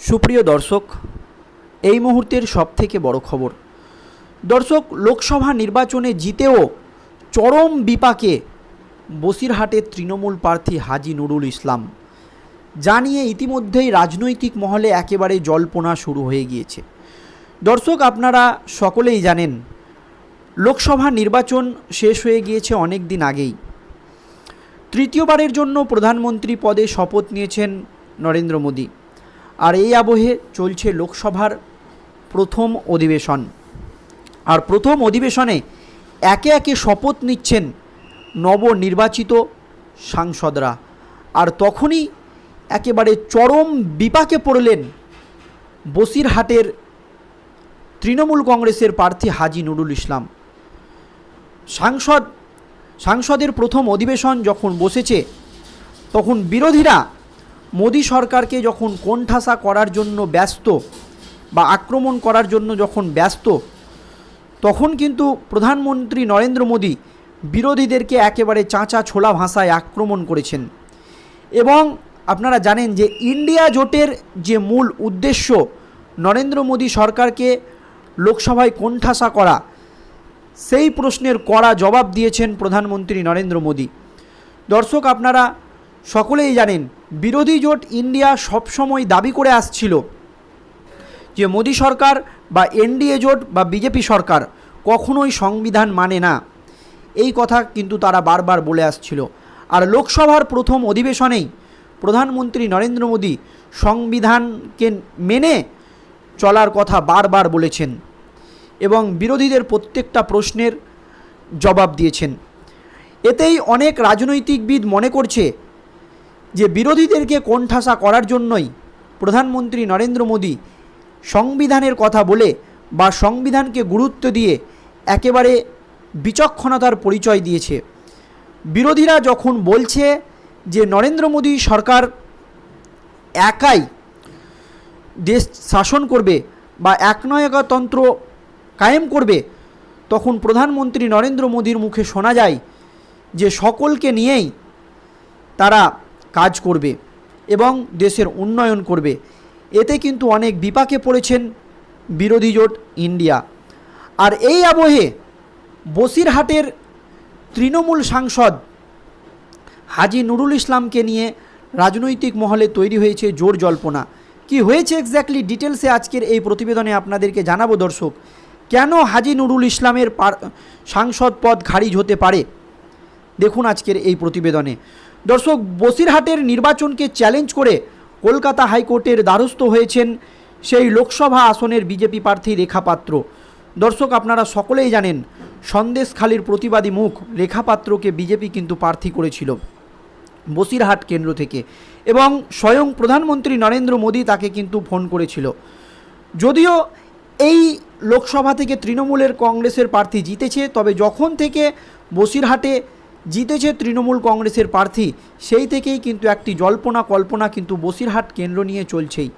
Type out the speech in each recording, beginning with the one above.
সুপ্রিয় দর্শক, এই মুহূর্তের সবথেকে বড় খবর। দর্শক, লোকসভা নির্বাচনে জিতেও চরম বিপাকে বসিরহাটের তৃণমূল প্রার্থী হাজি নুরুল ইসলাম। যা নিয়ে ইতিমধ্যেই রাজনৈতিক মহলে একেবারে জল্পনা শুরু হয়ে গিয়েছে। দর্শক, আপনারা সকলেই জানেন, লোকসভা নির্বাচন শেষ হয়ে গিয়েছে অনেক দিন আগেই। তৃতীয়বারের জন্য প্রধানমন্ত্রী পদে শপথ নিয়েছেন নরেন্দ্র মোদী। আর এই আবহে চলছে লোকসভার প্রথম অধিবেশন। আর প্রথম অধিবেশনে একে একে শপথ নিচ্ছেন নবনির্বাচিত সাংসদরা। আর তখনই একেবারে চরম বিপাকে পড়লেন বসিরহাটের তৃণমূল কংগ্রেসের প্রার্থী হাজি নুরুল ইসলাম। সাংসদ, সাংসদের প্রথম অধিবেশন যখন বসেছে, তখন বিরোধীরা মোদী সরকারকে যখন কোণঠাসা করার জন্য ব্যস্ত বা আক্রমণ করার জন্য যখন ব্যস্ত, তখন কিন্তু প্রধানমন্ত্রী নরেন্দ্র মোদী বিরোধীদেরকে একেবারে চাঁচা ছোলা ভাষায় আক্রমণ করেছেন। এবং আপনারা জানেন যে ইন্ডিয়া জোটের যে মূল উদ্দেশ্য নরেন্দ্র মোদী সরকারকে লোকসভায় কোণঠাসা করা, সেই প্রশ্নের কড়া জবাব দিয়েছেন প্রধানমন্ত্রী নরেন্দ্র মোদী। দর্শক, আপনারা সকলেই জানেন, বিরোধী জোট ইন্ডিয়া সবসময় দাবি করে আসছিল যে মোদী সরকার বা এনডিএ জোট বা বিজেপি সরকার কখনোই সংবিধান মানে না। এই কথা কিন্তু তারা বারবার বলে আসছিল। আর লোকসভার প্রথম অধিবেশনেই প্রধানমন্ত্রী নরেন্দ্র মোদী সংবিধানকে মেনে চলার কথা বারবার বলেছেন এবং বিরোধীদের প্রত্যেকটা প্রশ্নের জবাব দিয়েছেন। এতেই অনেক রাজনৈতিকবিদ মনে করছে যে বিরোধীদেরকে কোণঠাসা করার জন্যই প্রধানমন্ত্রী নরেন্দ্র মোদী সংবিধানের কথা বলে বা সংবিধানকে গুরুত্ব দিয়ে একেবারে বিচক্ষণতার পরিচয় দিয়েছে। বিরোধীরা যখন বলছে যে নরেন্দ্র মোদী সরকার একাই দেশ শাসন করবে বা একনায়কতন্ত্র কায়েম করবে, তখন প্রধানমন্ত্রী নরেন্দ্র মোদীর মুখে শোনা যায় যে সকলকে নিয়েই তারা কাজ করবে এবং দেশের উন্নয়ন করবে। এতে কিন্তু অনেক বিপাকে পড়েছেন বিরোধী জোট ইন্ডিয়া। আর এই আবহে বসিরহাটের তৃণমূল সাংসদ হাজি নুরুল ইসলামকে নিয়ে রাজনৈতিক মহলে তৈরি হয়েছে জোর জল্পনা। কি হয়েছে এক্স্যাক্টলি ডিটেলসে আজকের এই প্রতিবেদনে আপনাদেরকে জানাব দর্শক। কেন হাজি নুরুল ইসলামের সাংসদ পদ খারিজ হতে পারে? দেখুন আজকের এই প্রতিবেদনে। দর্শক, বসিরহাটের নির্বাচনকে চ্যালেঞ্জ করে কলকাতা হাইকোর্টের দ্বারস্থ হয়েছেন সেই লোকসভা আসনের বিজেপি প্রার্থী রেখা পাত্র। দর্শক, আপনারা সকলেই জানেন, সন্দেশখালীর প্রতিবাদী মুখ রেখা পাত্রকে বিজেপি কিন্তু প্রার্থী করেছিল বসিরহাট কেন্দ্র থেকে এবং স্বয়ং প্রধানমন্ত্রী নরেন্দ্র মোদী তাকে কিন্তু ফোন করেছিল। যদিও এই লোকসভা থেকে তৃণমূলের কংগ্রেসের প্রার্থী জিতেছে, তবে যখন থেকে বসিরহাটে জিতেছে তৃণমূল কংগ্রেসের প্রার্থী। সেই থেকেই কিন্তু একটি জল্পনা কল্পনা কিন্তু বসিরহাট কেন্দ্র নিয়ে চলছেই।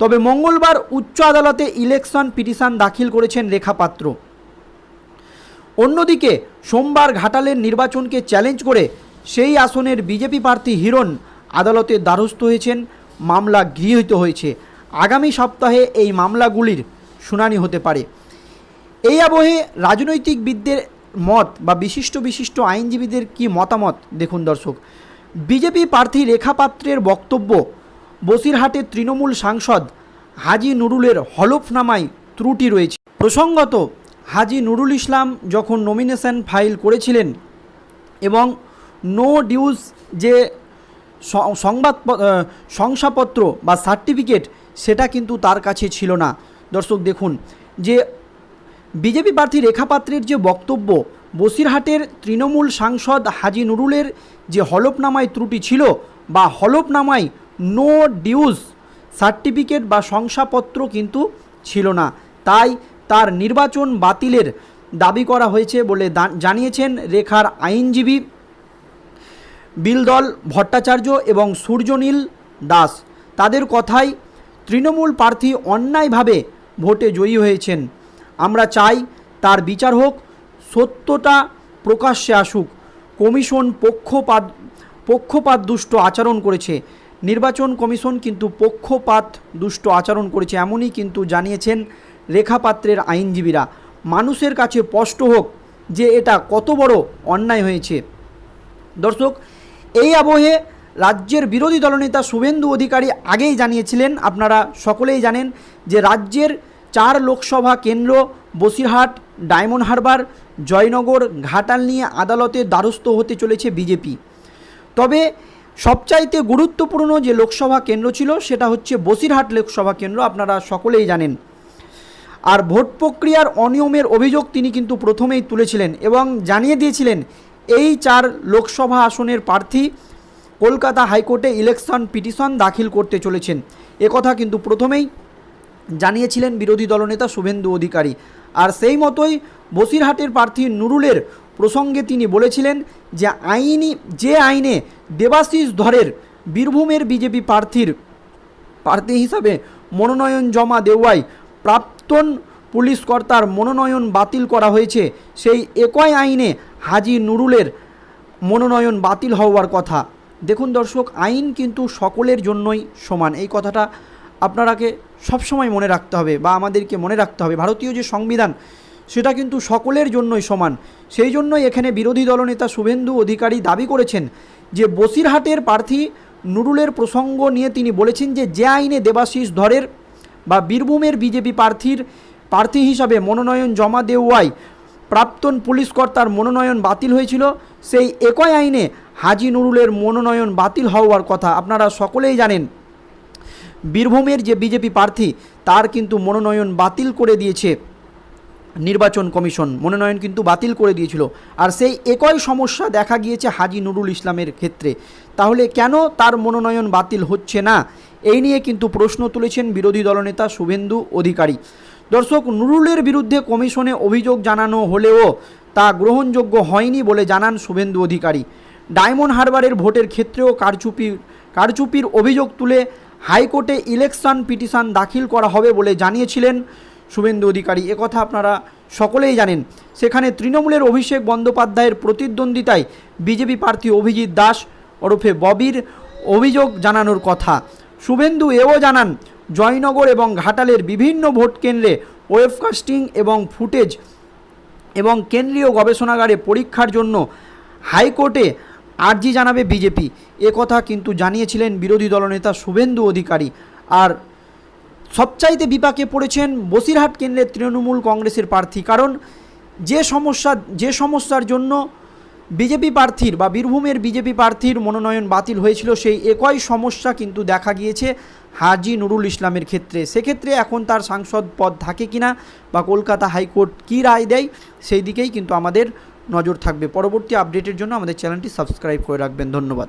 তবে মঙ্গলবার উচ্চ আদালতে ইলেকশন পিটিশন দাখিল করেছেন রেখা পাত্র। অন্যদিকে সোমবার ঘাটালের নির্বাচনকে চ্যালেঞ্জ করে সেই আসনের বিজেপি প্রার্থী হিরণ আদালতের দ্বারস্থ হয়েছেন। মামলা গৃহীত হয়েছে। আগামী সপ্তাহে এই মামলাগুলির শুনানি হতে পারে। এই আবহে রাজনৈতিকবিদদের মত বা বিশিষ্ট বিশিষ্ট আইনজীবীদের কি মতামত? দেখুন দর্শক, বিজেপি প্রার্থী রেখা পাত্রের বক্তব্য বসিরহাটের তৃণমূল সাংসদ হাজি নুরুলের হলফনামায় ত্রুটি রয়েছে। প্রসঙ্গত, হাজি নুরুল ইসলাম যখন নমিনেশন ফাইল করেছিলেন এবং নো ডিউজ যে সংবাদ শংসাপত্র বা সার্টিফিকেট সেটা কিন্তু তার কাছে ছিল না। দর্শক দেখুন, যে বিজেপি প্রার্থী রেখা পাত্রের যে বক্তব্য, বসিরহাটের তৃণমূল সাংসদ হাজি নুরুলের যে হলফনামায় ত্রুটি ছিল বা হলফনামায় নো ডিউজ সার্টিফিকেট বা শংসাপত্র কিন্তু ছিল না। তাই তার নির্বাচন বাতিলের দাবি করা হয়েছে বলে জানিয়েছেন রেখার আইনজীবী বিলদল ভট্টাচার্য এবং সূর্যনীল দাস। তাদের কথায় তৃণমূল প্রার্থী অন্যায়ভাবে ভোটে জয়ী হয়েছেন। আমরা চাই তার বিচার হোক, সত্যটা প্রকাশ্যে আসুক। কমিশন পক্ষপাত পক্ষপাত দুষ্ট আচরণ করেছে। নির্বাচন কমিশন কিন্তু পক্ষপাত দুষ্ট আচরণ করেছে, এমনই কিন্তু জানিয়েছেন রেখাপাত্রের আইনজীবীরা। মানুষের কাছে স্পষ্ট হোক যে এটা কত বড় অন্যায় হয়েছে। দর্শক, এই আবহে রাজ্যের বিরোধী দলনেতা শুভেন্দু অধিকারী আগেই জানিয়েছিলেন, আপনারা সকলেই জানেন যে রাজ্যের চার লোকসভা কেন্দ্র, বসিরহাট, ডায়মন্ড হারবার, জয়নগর, ঘাটাল নিয়ে আদালতের দ্বারস্থ হতে চলেছে বিজেপি। তবে সবচাইতে গুরুত্বপূর্ণ যে লোকসভা কেন্দ্র ছিল, সেটা হচ্ছে বসিরহাট লোকসভা কেন্দ্র, আপনারা সকলেই জানেন। আর ভোট প্রক্রিয়ার অনিয়মের অভিযোগ তিনি কিন্তু প্রথমেই তুলেছিলেন এবং জানিয়ে দিয়েছিলেন, এই চার লোকসভা আসনের প্রার্থী কলকাতা হাইকোর্টে ইলেকশন পিটিশন দাখিল করতে চলেছেন। একথা কিন্তু প্রথমেই জানিয়েছিলেন বিরোধী দলনেতা শুভেন্দু অধিকারী। আর সেই মতোই বসিরহাটের প্রার্থী নুরুলের প্রসঙ্গে তিনি বলেছিলেন যে আইনি, যে আইনে দেবাশিস ধরের বীরভূমের বিজেপি প্রার্থীর, প্রার্থী হিসাবে মনোনয়ন জমা দেওয়ায় প্রাক্তন পুলিশ কর্তার মনোনয়ন বাতিল করা হয়েছে। সেই একই আইনে হাজি নুরুলের মনোনয়ন বাতিল হওয়ার কথা। দেখুন দর্শক, আইন কিন্তু সকলের জন্যই সমান। এই কথাটা আপনারাকে সবসময় মনে রাখতে হবে বা আমাদেরকে মনে রাখতে হবে। ভারতীয় যে সংবিধান, সেটা কিন্তু সকলের জন্যই সমান। সেই জন্যই এখানে বিরোধী দলনেতা শুভেন্দু অধিকারী দাবি করেছেন যে বসিরহাটের প্রার্থী নুরুলের প্রসঙ্গ নিয়ে তিনি বলেছেন যে যে আইনে দেবাশিস ধরের বা বীরভূমের বিজেপি প্রার্থীর প্রার্থী হিসাবে মনোনয়ন জমা দেওয়ায় প্রাক্তন পুলিশ কর্তার মনোনয়ন বাতিল হয়েছিল, সেই একই আইনে হাজি নুরুলের মনোনয়ন বাতিল হওয়ার কথা আপনারা সকলেই জানেন। বীরভূমের যে বিজেপি প্রার্থী, তার কিন্তু মনোনয়ন বাতিল করে দিয়েছে নির্বাচন কমিশন। মনোনয়ন কিন্তু বাতিল করে দিয়েছিল। আর সেই একই সমস্যা দেখা গিয়েছে হাজি নুরুল ইসলামের ক্ষেত্রে। তাহলে কেন তার মনোনয়ন বাতিল হচ্ছে না? এই নিয়ে কিন্তু প্রশ্ন তুলেছেন বিরোধী দলনেতা শুভেন্দু অধিকারী। দর্শক, নুরুলের বিরুদ্ধে কমিশনে অভিযোগ জানানো হলেও তা গ্রহণযোগ্য হয়নি বলে জানান শুভেন্দু অধিকারী। ডায়মন্ড হারবারের ভোটের ক্ষেত্রেও কারচুপি, কারচুপির অভিযোগ তুলে হাইকোর্টে ইলেকশন পিটিশন দাখিল করা হবে বলে জানিয়েছিলেন শুভেন্দু অধিকারী। একথা আপনারা সকলেই জানেন। সেখানে তৃণমূলের অভিষেক বন্দ্যোপাধ্যায়ের প্রতিদ্বন্দ্বিতায় বিজেপি প্রার্থী অভিজিৎ দাস, ওরফে ববির, অভিযোগ জানানোর কথা। শুভেন্দু এও জানান, জয়নগর এবং ঘাটালের বিভিন্ন ভোট কেন্দ্রে ওয়েবকাস্টিং এবং ফুটেজ এবং কেন্দ্রীয় গবেষণাগারে পরীক্ষার জন্য হাইকোর্টে আর্জি জানাবে বিজেপি। কথা কিন্তু জানিয়েছিলেন বিরোধী দলনেতা শুভেন্দু অধিকারী। আর সবচাইতে বিপাকে পড়েছেন বসিরহাট কেন্দ্রের তৃণমূল কংগ্রেসের প্রার্থী। কারণ যে সমস্যা, যে সমস্যার জন্য বিজেপি প্রার্থীর বা বীরভূমের বিজেপি প্রার্থীর মনোনয়ন বাতিল হয়েছিল, সেই একই সমস্যা কিন্তু দেখা গিয়েছে হাজি নুরুল ইসলামের ক্ষেত্রে। সেক্ষেত্রে এখন তার সাংসদ পদ থাকে কিনা বা কলকাতা হাইকোর্ট কী রায় দেয়, সেই দিকেই কিন্তু আমাদের নজর থাকবে। পরবর্তী আপডেটের জন্য আমাদের চ্যানেলটি সাবস্ক্রাইব করে রাখবেন। ধন্যবাদ।